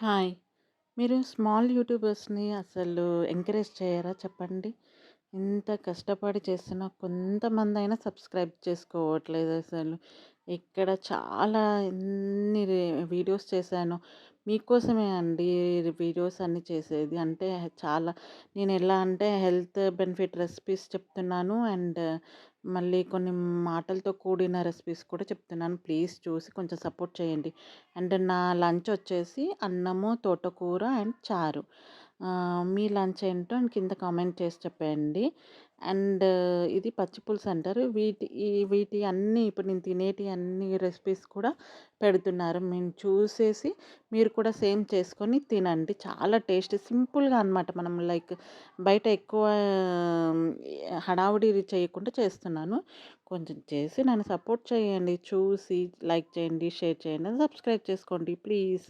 Hi. మీరు small యూట్యూబర్స్‌ని అసలు encourage చేయరా చెప్పండి? ఇంత కష్టపడి చేస్తే కొంతమంది అయినా సబ్స్క్రైబ్ చేసుకోవట్లేదు అసలు. ఇక్కడ చాలా ఎన్ని వీడియోస్ చేశాను మీకోసమే అండి వీడియోస్ అన్నీ చేసేది. అంటే చాలా నేను ఎలా అంటే హెల్త్ బెనిఫిట్ రెసిపీస్ చెప్తున్నాను. అండ్ మళ్ళీ కొన్ని మాటలతో కూడిన రెసిపీస్ కూడా చెప్తున్నాను. ప్లీజ్ చూసి కొంచెం సపోర్ట్ చేయండి. అండ్ నా లంచ్ వచ్చేసి అన్నము, తోటకూర అండ్ చారు. మీ లంచ్ ఏంటో కింద కామెంట్ చేసి చెప్పేయండి. అండ్ ఇది పచ్చి పులుసు అంటారు. వీటి వీటి అన్నీ ఇప్పుడు నేను తినేటి అన్ని రెసిపీస్ కూడా పెడుతున్నారు. మేము చూసేసి మీరు కూడా సేమ్ చేసుకొని తినండి. చాలా టేస్ట్ సింపుల్‌గా అనమాట. మనం లైక్ బయట ఎక్కువ హడావుడి చేయకుండా చేస్తున్నాను. కొంచెం చేసి నన్ను సపోర్ట్ చేయండి. చూసి లైక్ చేయండి, షేర్ చేయండి, సబ్స్క్రైబ్ చేసుకోండి ప్లీజ్.